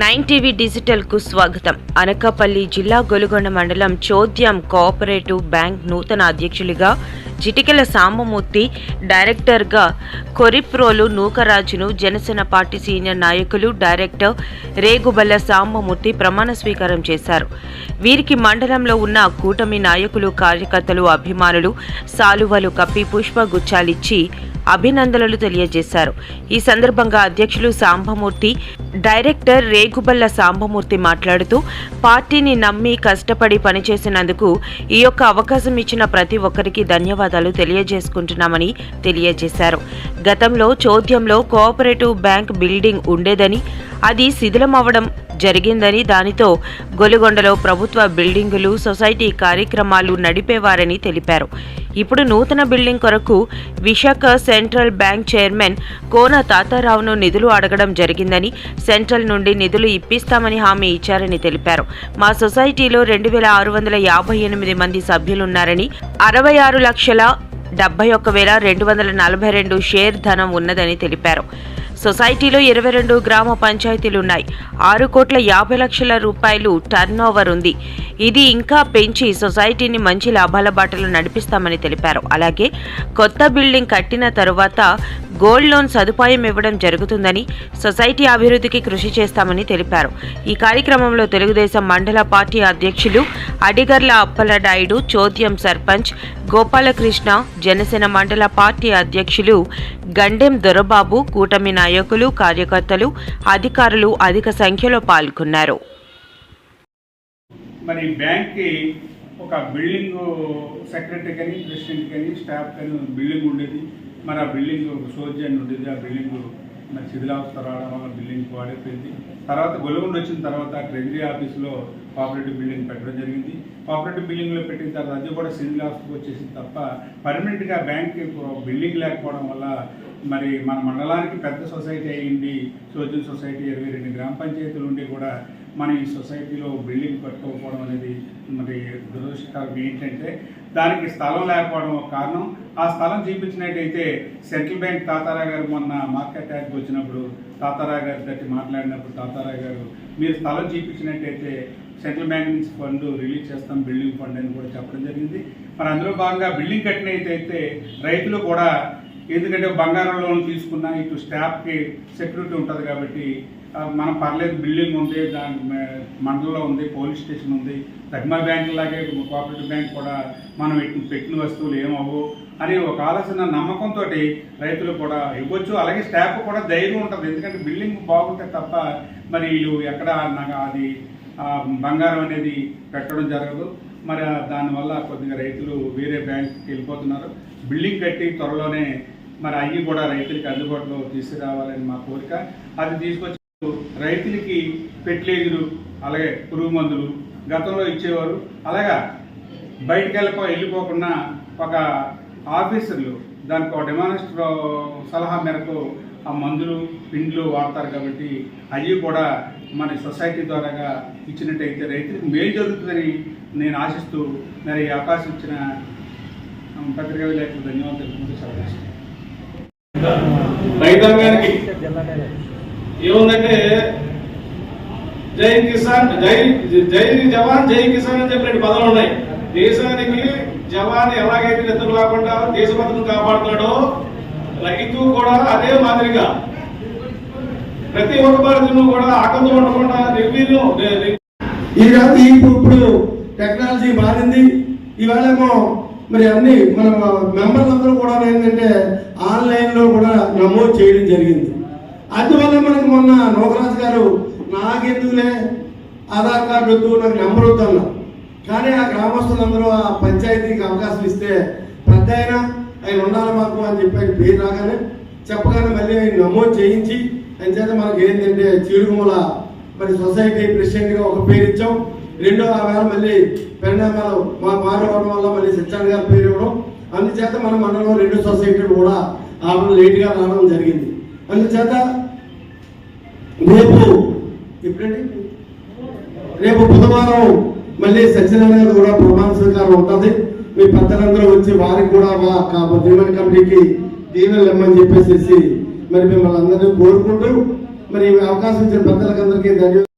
Nine TV డిజిటల్కు స్వాగతం. అనకాపల్లి జిల్లా గొలుగొండ మండలం చోద్యం కోఆపరేటివ్ బ్యాంక్ నూతన అధ్యక్షులుగా చిటికెల సాంబమూర్తి డైరెక్టర్గా కొరిప్రోలు నూకరాజును జనసేన పార్టీ సీనియర్ నాయకులు డైరెక్టర్ రేగుబల్ల సాంబమూర్తి ప్రమాణ స్వీకారం చేశారు. వీరికి మండలంలో ఉన్న కూటమి నాయకులు కార్యకర్తలు అభిమానులు సాలువలు కప్పి పుష్పగుచ్చాలిచ్చి అభినందనలు తెలియజేశారు. ఈ సందర్భంగా అధ్యక్షులు సాంబమూర్తి డైరెక్టర్ రేగుబల్ల సాంబమూర్తి మాట్లాడుతూ పార్టీని నమ్మి కష్టపడి పనిచేసినందుకు ఈ యొక్క అవకాశం ఇచ్చిన ప్రతి ఒక్కరికి ధన్యవాదాలు తెలియజేసుకుంటున్నామని తెలియజేశారు. గతంలో చోద్యంలో కోఆపరేటివ్ బ్యాంక్ బిల్డింగ్ ఉండేదని అది శిథిలమవ్వడం జరిగిందని దానితో గొలుగొండలో ప్రభుత్వ బిల్డింగులు సొసైటీ కార్యక్రమాలు నడిపేవారని తెలిపారు. ఇప్పుడు నూతన బిల్డింగ్ కొరకు Visakha central bank chairman Kona తాతారావును నిధులు అడగడం జరిగిందని సెంట్రల్ నుండి నిధులు ఇప్పిస్తామని హామీ ఇచ్చారని తెలిపారు. మా సొసైటీలో రెండు వేల ఆరు వందల యాభై ఎనిమిది మంది సభ్యులున్నారని అరవై ఆరు లక్షల డెబ్బై ఒక్క వేల రెండు వందల నలభై రెండు షేర్ ధనం ఉన్నదని తెలిపారు. సొసైటీలో ఇరవై రెండు గ్రామ పంచాయతీలున్నాయి. ఆరు కోట్ల యాభై లక్షల రూపాయలు టర్న్ ఓవర్ ఉంది. ఇది ఇంకా పెంచి సొసైటీని మంచి లాభాల బాటలో నడిపిస్తామని తెలిపారు. అలాగే కొత్త బిల్డింగ్ కట్టిన తరువాత గోల్డ్ లోన్ సదుపాయం ఇవ్వడం జరుగుతుందని సొసైటీ అభివృద్ధికి కృషి చేస్తామని తెలిపారు. ఈ కార్యక్రమంలో తెలుగుదేశం మండల పార్టీ అధ్యక్షులు అడిగర్ల అప్పలనాయుడు చోద్యం సర్పంచ్ గోపాలకృష్ణ జనసేన మండల పార్టీ అధ్యక్షులు గండెం దొరబాబు కూటమి నాయకులు నాయకులు కార్యకర్తలు అధికారులు అధిక సంఖ్యలో పాల్గొన్నారు. మరి బ్యాంక్కి ఒక బిల్డింగ్ సెక్రటరీ కానీ ప్రెసిడెంట్ కానీ స్టాఫ్ కానీ బిల్డింగ్ ఉండేది. మరి ఆ బిల్డింగ్ ఒక సోర్జన్ ఉండేది. ఆ బిల్డింగ్ మరి శిథిలావస్థ రావడం వల్ల బిల్డింగ్ పాడైపోయింది. తర్వాత గొలుగుండి వచ్చిన తర్వాత ట్రెజరీ ఆఫీస్లో కోఆపరేటివ్ బిల్డింగ్ పెట్టడం జరిగింది. కోఆపరేటివ్ బిల్డింగ్లో పెట్టిన తర్వాత అది కూడా శిథిలావస్థకు వచ్చేసింది తప్ప పర్మనెంట్గా బ్యాంక్ బిల్డింగ్ లేకపోవడం వల్ల మరి మన మండలానికి పెద్ద సొసైటీ అయ్యింది. సోజన్ సొసైటీ ఇరవై రెండు గ్రామ పంచాయతీలు ఉండి కూడా మన ఈ సొసైటీలో బిల్డింగ్ కట్టుకోకపోవడం అనేది మరి దురదృష్టకరం. ఏంటంటే దానికి స్థలం లేకపోవడం ఒక కారణం. ఆ స్థలం చూపించినట్టయితే సెంట్రల్ బ్యాంక్ తాతారా గారు మొన్న మార్కెట్ యాక్ట్ వచ్చినప్పుడు తాతారా గారి తట్టి మాట్లాడినప్పుడు తాతారా గారు మీరు స్థలం చూపించినట్టయితే సెంట్రల్ బ్యాంక్ నుంచి ఫండ్ రిలీజ్ చేస్తాం బిల్డింగ్ ఫండ్ అని కూడా చెప్పడం జరిగింది. మరి అందులో భాగంగా బిల్డింగ్ కట్టినైతే రైతులు కూడా ఎందుకంటే బంగారం లోన్ తీసుకున్నా ఇటు స్టాఫ్కి సెక్యూరిటీ ఉంటుంది కాబట్టి మనం పర్లేదు బిల్డింగ్ ఉంది దాని మండలంలో ఉంది పోలీస్ స్టేషన్ ఉంది తగ్మా బ్యాంక్ లాగే కోఆపరేటివ్ బ్యాంక్ కూడా మనం పెట్టిన పెట్టిన వస్తువులు ఏమవు అని ఒక ఆలోచన నమ్మకంతో రైతులు కూడా ఇవ్వచ్చు. అలాగే స్టాఫ్ కూడా ధైర్యం ఉంటుంది ఎందుకంటే బిల్డింగ్ బాగుంటే తప్ప మరి వీళ్ళు ఎక్కడ నాకు అది బంగారం అనేది పెట్టడం జరగదు. మరి దానివల్ల కొద్దిగా రైతులు వేరే బ్యాంక్కి వెళ్ళిపోతున్నారు. బిల్డింగ్ కట్టి త్వరలోనే మరి అవి కూడా రైతులకి అందుబాటులో తీసుకురావాలని మా కోరిక. అది తీసుకొచ్చి రైతులకి ఫెర్టిలైజరు అలాగే పురుగు మందులు గతంలో ఇచ్చేవారు. అలాగా బయటికి వెళ్ళిపో వెళ్ళిపోకుండా ఒక ఆఫీసర్లు దానికి ఒక డెమానిస్టర్ సలహా మేరకు ఆ మందులు పిండ్లు వాడతారు కాబట్టి అవి కూడా మన సొసైటీ ద్వారాగా ఇచ్చినట్టయితే రైతులకు మేలు జరుగుతుందని నేను ఆశిస్తూ మరి అవకాశం ఇచ్చిన పత్రిక పత్రికా విలేకరులకు ధన్యవాదాలు. తెలుపుకుంటూ సెలవు తీసుకుంటాను. రైతాంగానికి ఏముందంటే జై కిసాన్ జై జై జవాన్ జై కిసాన్ అని చెప్పిన పదాలు ఉన్నాయి. దేశానికి జవాన్ ఎలాగైతే నిద్ర లేకుండా దేశభద్రతను కాపాడుతున్నాడో రైతు కూడా అదే మాదిరిగా. ప్రతి ఒక్క భారతీయులు కూడా ఆకంతం ఉండకుండా నిర్వీర్యం ఈ రాత్రి ఇప్పుడు ఇప్పుడు టెక్నాలజీ మారింది. ఇవాళేమో మరి అన్ని మన మెంబర్లందరూ కూడా ఏంటంటే ఆన్లైన్లో కూడా నమోదు చేయడం జరిగింది. అందువల్ల మనకు మొన్న నోకరాజు గారు నాకెందుకులే ఆధార్ కార్డు వద్దు నాకు నెంబర్ వద్దు కానీ ఆ గ్రామస్తులందరూ ఆ పంచాయతీకి అవకాశం ఇస్తే పెద్ద అయినా ఆయన ఉండాలి మాకు అని చెప్పి ఆయన పేరు రాగానే చెప్పగానే మళ్ళీ ఆయన నమోదు చేయించి అని చేత మనకి ఏంటంటే చీడుగుమల మరి సొసైటీ ప్రెసిడెంట్గా ఒక పేరు ఇచ్చాం. రెండో ఆ వేళ మళ్ళీ పరిణామాలు మా మారవడం వల్ల మళ్ళీ సత్యాన్ని గారు పేరు ఇవ్వడం. అందుచేత మన మండలంలో రెండు సొసైటీలు కూడా ఆవిడ లేట్గా రావడం జరిగింది. అందుచేత రేపు ఎప్పుడండి? రేపు బుధవారం మళ్ళీ సత్యనారాయణ గారు కూడా ప్రమాణ స్వీకారం ఉంటుంది మీ పెద్దలందరూ వచ్చి వారికి కూడా మా దీవెన కమిటీకి దీవెనలు ఇమ్మని చెప్పేసి మరి మిమ్మల్ని అందరినీ కోరుకుంటూ మరి అవకాశం ఇచ్చిన పెద్దలకందరికీ ధన్యవాదాలు.